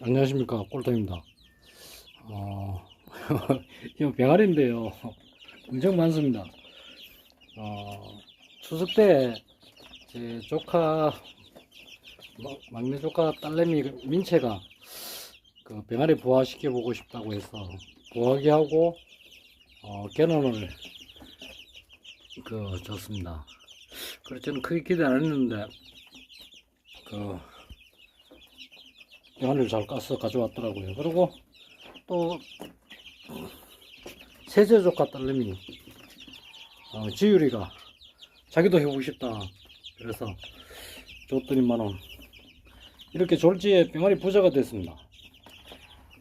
안녕하십니까 꼴통입니다. 어, 이거 병아리인데요. 엄청 많습니다. 어, 추석 때 제 조카 막- 막내 조카 딸내미 그 민채가 그 병아리 부화시켜 보고 싶다고 해서 부화기 하고 어, 개론을 그 줬습니다. 그래서 저는 크게 기대 안 했는데 그 병아리를 잘 까서 가져왔더라고요. 그리고 또 세제 조카 딸내미 어, 지유리가 자기도 해보고 싶다. 그래서 줬더니만은 이렇게 졸지에 병아리 부자가 됐습니다.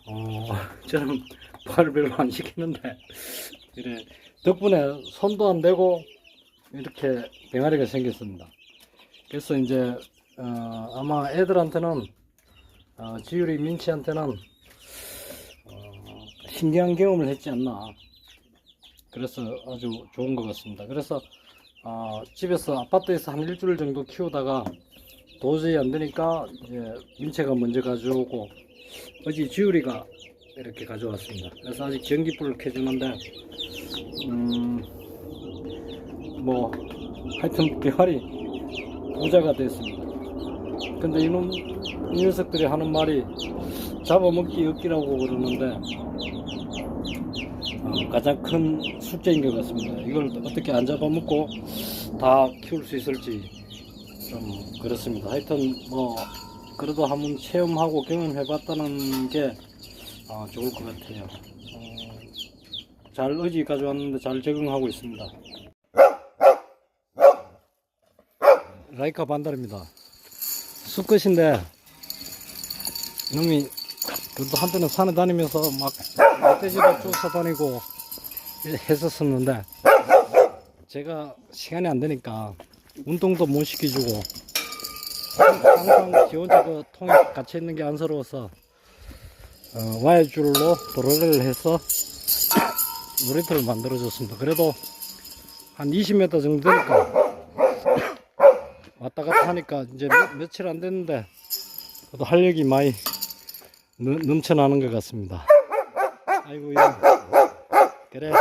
어, 저는 부활을 별로 안 시키는데 이래 덕분에 손도 안 대고 이렇게 병아리가 생겼습니다. 그래서 이제 어, 아마 애들한테는 어, 지율이 민치한테는 어, 신기한 경험을 했지 않나. 그래서 아주 좋은 것 같습니다. 그래서 어, 집에서 아파트에서 한 일주일 정도 키우다가 도저히 안 되니까 이제 민채가 먼저 가져오고 어제 지율이가 이렇게 가져왔습니다. 그래서 아직 전기불을 켜주는데 음 뭐 하여튼 개활이 부자가 됐습니다. 근데 이놈 이 녀석들이 하는 말이 잡아먹기 없기라고 그러는데 어, 가장 큰 숙제인 것 같습니다. 이걸 어떻게 안 잡아먹고 다 키울 수 있을지 좀 그렇습니다. 하여튼 뭐 그래도 한번 체험하고 경험해봤다는 게 어, 좋을 것 같아요. 어, 잘 의지 가져왔는데 잘 적응하고 있습니다. 라이카 반달입니다. 수컷인데 이놈이 그래도 한때는 산에 다니면서 막 멧돼지도 쫓아다니고 했었었는데 제가 시간이 안 되니까 운동도 못 시켜주고 항상 지 혼자 그 통에 갇혀 있는 게 안쓰러워서 어, 와이줄로 도로를 해서 놀이터를 만들어 줬습니다. 그래도 한 20m 정도 되니까 왔다 갔다 하니까 이제 며, 며칠 안 됐는데 그래도 활력이 많이 넘- 넘쳐나는 것 같습니다. 아이고 야 그래